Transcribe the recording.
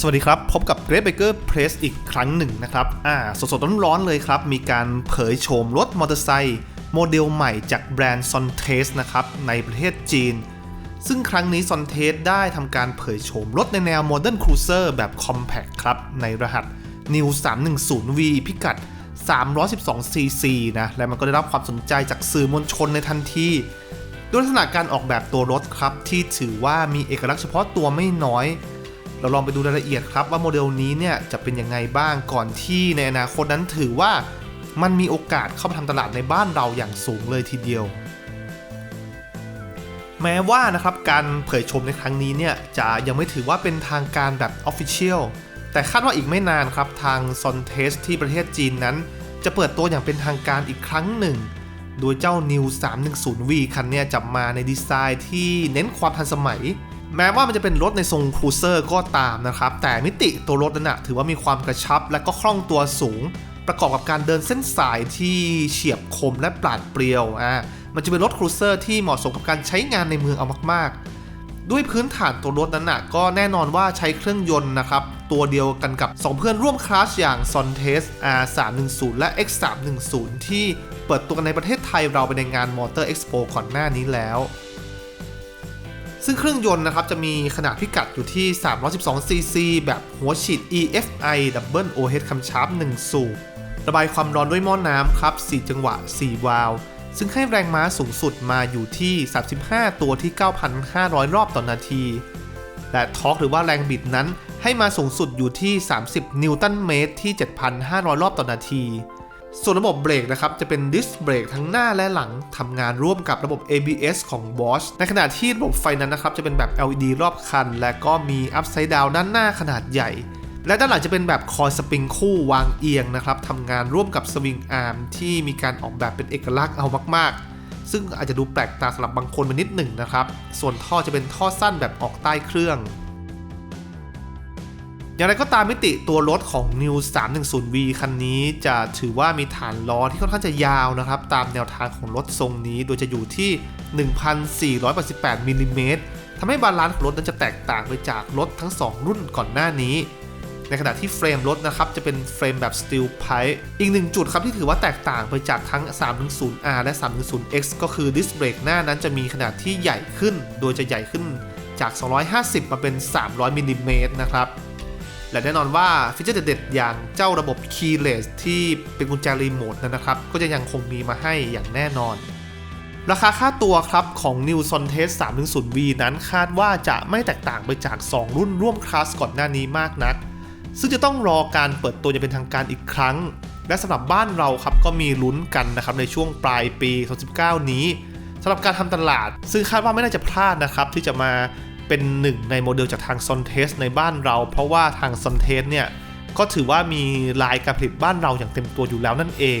สวัสดีครับ พบกับ Great Baker Press อีกครั้งหนึ่งนะครับอ่าสดๆร้อนๆเลยครับ มีการเผยโฉมรถมอเตอร์ไซค์โมเดลใหม่จากแบรนด์ s o n t e s นะครับ ในประเทศจีน ซึ่งครั้งนี้ s o n t e s ได้ทำการเผยโฉมรถในแนว Modern Cruiser แบบ Compact ครับ ในรหัส New 310V พิกัด 312cc นะ และมันก็ได้รับความสนใจจากสื่อมวลชนในทันทีด้วยลักษณะการออกแบบตัวรถครับที่ถือว่ามีเอกลักษณ์เฉพาะตัวไม่น้อย เราลองไปดูรายละเอียดครับว่าโมเดลนี้เนี่ยจะเป็นยังไงบ้างก่อนที่ในอนาคตนั้นถือว่ามันมีโอกาสเข้ามาทำตลาดในบ้านเราอย่างสูงเลยทีเดียว แม้ว่านะครับการเผยชมในครั้งนี้เนี่ยจะยังไม่ถือว่าเป็นทางการแบบ Official แต่คาดว่าอีกไม่นานครับทาง s o n t e s ที่ประเทศจีนนั้น จะเปิดตัวอย่างเป็นทางการอีกครั้งหนึ่ง โดยเจ้า New 310V คันเนี่ยจะมาในดีไซน์ที่เน้นความทันสมัย แม้ว่ามันจะเป็นรถในทรงครูเซอร์ก็ตามนะครับ แต่มิติตัวรถนั้นนะถือว่ามีความกระชับและก็คล่องตัวสูง ประกอบกับการเดินเส้นสายที่เฉียบคมและปราดเปรียวอ่ามันจะเป็นรถครูเซอร์ที่เหมาะสมกับการใช้งานในเมืองเอามากๆ ด้วยพื้นฐานตัวรถนั้นนะก็แน่นอนว่าใช้เครื่องยนต์นะครับ ตัวเดียวกันกับ 2 เพื่อนร่วมคลาสอย่าง s o n t e s R310 และ X310 ที่เปิดตัวกันในประเทศไทยเราไปในงาน Motor Expo ก่อนหน้านี้แล้ว ซึ่งเครื่องยนต์นะครับจะมีขนาดพิกัดอยู่ที่ 312cc แบบหัวฉีด EFI Double OH คำชาร์ป1สูบระบายความร้อนด้วยหม้อน้ำครับ 4 จังหวะ 4 วาล์วซึ่งให้แรงม้าสูงสุดมาอยู่ที่ 35 ตัวที่ 9,500 รอบต่อนาที และทอร์กหรือว่าแรงบิดนั้นให้มาสูงสุดอยู่ที่ 30 นิวตันเมตรที่ 7,500 รอบต่อนาที ส่วนระบบเบรกนะครับ จะเป็นดิสเบรกทั้งหน้าและหลังทำงานร่วมกับระบบ ABS ของ Bosch ในขณะที่ระบบไฟนั้นนะครับ จะเป็นแบบ LED รอบคัน และก็มี Upside Down ด้านหน้าขนาดใหญ่ และด้านหลังจะเป็นแบบคอยสปริงคู่วางเอียงนะครับทำงานร่วมกับสวิงอาร์มที่มีการออกแบบเป็นเอกลักษณ์เอามาก ๆ ซึ่งอาจจะดูแปลกตาสำหรับบางคนไปนิดหนึ่งนะครับ ส่วนท่อจะเป็นท่อสั้นแบบออกใต้เครื่อง อย่างไรก็ตามมิติตัวรถของ New 310V คันนี้จะถือว่ามีฐานล้อที่ค่อนข้างจะยาวนะครับ ตามแนวทางของรถทรงนี้ โดยจะอยู่ที่ 1,488มิลลิเมตรทำให้บาลานซ์ของรถนั้นจะแตกต่างไปจากรถทั้ง 2 รุ่นก่อนหน้านี้ ในขณะที่เฟรมรถนะครับ จะเป็นเฟรมแบบ Steel Pipe อีกหนึ่งจุดครับที่ถือว่าแตกต่างไปจากทั้ง 310R และ 310X ก็คือดิสเบรกหน้านั้นจะมีขนาดที่ใหญ่ขึ้น โดยจะใหญ่ขึ้นจาก 250 มาเป็น 300มิลลิเมตรนะครับ และแน่นอนว่าฟีเจอร์เด็ดๆ อย่างเจ้าระบบ Keyless ที่เป็นกุญแจรีโมทนั้นนะครับ ก็จะยังคงมีมาให้อย่างแน่นอน ราคาค่าตัวครับของ New s o n t e s 310V นั้นคาดว่าจะไม่แตกต่างไปจาก 2 รุ่นร่วมคลาสก่อนหน้านี้มากนัก ซึ่งจะต้องรอการเปิดตัวอย่างเป็นทางการอีกครั้ง และสำหรับบ้านเราครับก็มีลุ้นกันนะครับในช่วงปลายปี 2019 นี้สำหรับการทำตลาด ซึ่งคาดว่าไม่น่าจะพลาดนะครับที่จะมา เป็นหนึ่งในโมเดลจากทางซอนเทสในบ้านเรา เพราะว่าทางซอนเทสเนี่ยก็ถือว่ามีลายการผลิตบ้านเราอย่างเต็มตัวอยู่แล้วนั่นเอง